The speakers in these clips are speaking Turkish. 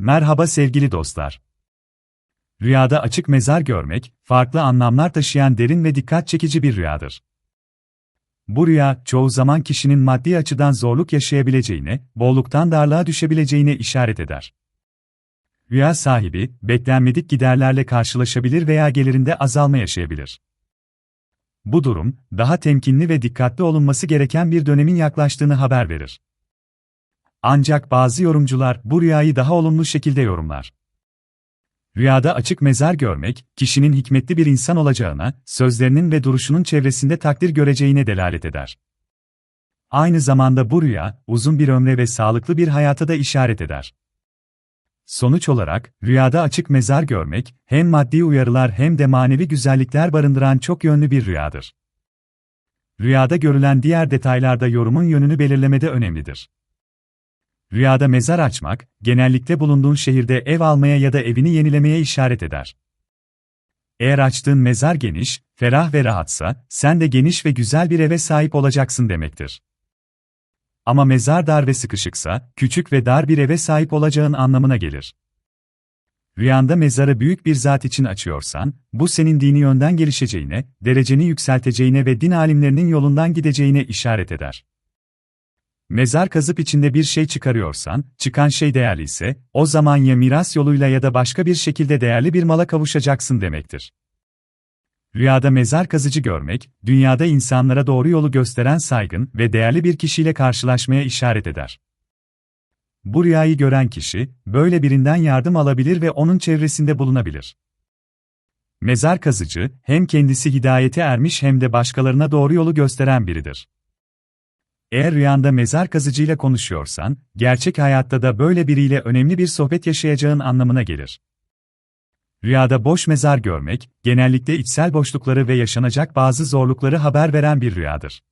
Merhaba sevgili dostlar. Rüyada açık mezar görmek, farklı anlamlar taşıyan derin ve dikkat çekici bir rüyadır. Bu rüya, çoğu zaman kişinin maddi açıdan zorluk yaşayabileceğine, bolluktan darlığa düşebileceğine işaret eder. Rüya sahibi, beklenmedik giderlerle karşılaşabilir veya gelirinde azalma yaşayabilir. Bu durum, daha temkinli ve dikkatli olunması gereken bir dönemin yaklaştığını haber verir. Ancak bazı yorumcular bu rüyayı daha olumlu şekilde yorumlar. Rüyada açık mezar görmek, kişinin hikmetli bir insan olacağına, sözlerinin ve duruşunun çevresinde takdir göreceğine delalet eder. Aynı zamanda bu rüya, uzun bir ömre ve sağlıklı bir hayata da işaret eder. Sonuç olarak, rüyada açık mezar görmek, hem maddi uyarılar hem de manevi güzellikler barındıran çok yönlü bir rüyadır. Rüyada görülen diğer detaylarda yorumun yönünü belirlemede önemlidir. Rüyada mezar açmak, genellikle bulunduğun şehirde ev almaya ya da evini yenilemeye işaret eder. Eğer açtığın mezar geniş, ferah ve rahatsa, sen de geniş ve güzel bir eve sahip olacaksın demektir. Ama mezar dar ve sıkışıksa, küçük ve dar bir eve sahip olacağın anlamına gelir. Rüyanda mezarı büyük bir zat için açıyorsan, bu senin dini yönden gelişeceğine, dereceni yükselteceğine ve din alimlerinin yolundan gideceğine işaret eder. Mezar kazıp içinde bir şey çıkarıyorsan, çıkan şey değerli ise, o zaman ya miras yoluyla ya da başka bir şekilde değerli bir mala kavuşacaksın demektir. Rüyada mezar kazıcı görmek, dünyada insanlara doğru yolu gösteren saygın ve değerli bir kişiyle karşılaşmaya işaret eder. Bu rüyayı gören kişi, böyle birinden yardım alabilir ve onun çevresinde bulunabilir. Mezar kazıcı, hem kendisi hidayete ermiş hem de başkalarına doğru yolu gösteren biridir. Eğer rüyanda mezar kazıcıyla konuşuyorsan, gerçek hayatta da böyle biriyle önemli bir sohbet yaşayacağın anlamına gelir. Rüyada boş mezar görmek, genellikle içsel boşlukları ve yaşanacak bazı zorlukları haber veren bir rüyadır.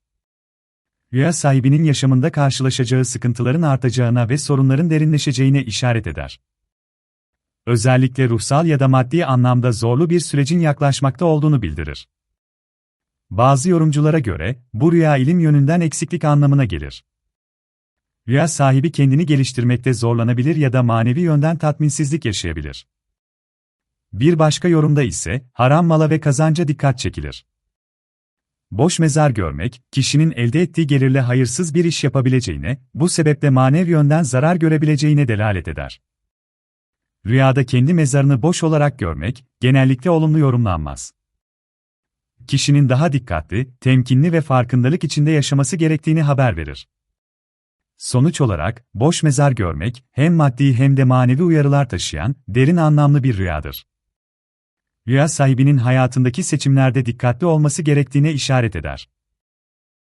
Rüya sahibinin yaşamında karşılaşacağı sıkıntıların artacağına ve sorunların derinleşeceğine işaret eder. Özellikle ruhsal ya da maddi anlamda zorlu bir sürecin yaklaşmakta olduğunu bildirir. Bazı yorumculara göre, bu rüya ilim yönünden eksiklik anlamına gelir. Rüya sahibi kendini geliştirmekte zorlanabilir ya da manevi yönden tatminsizlik yaşayabilir. Bir başka yorumda ise, haram mala ve kazanca dikkat çekilir. Boş mezar görmek, kişinin elde ettiği gelirle hayırsız bir iş yapabileceğine, bu sebeple manevi yönden zarar görebileceğine delalet eder. Rüyada kendi mezarını boş olarak görmek, genellikle olumlu yorumlanmaz kişinin daha dikkatli, temkinli ve farkındalık içinde yaşaması gerektiğini haber verir. Sonuç olarak, boş mezar görmek, hem maddi hem de manevi uyarılar taşıyan, derin anlamlı bir rüyadır. Rüya sahibinin hayatındaki seçimlerde dikkatli olması gerektiğine işaret eder.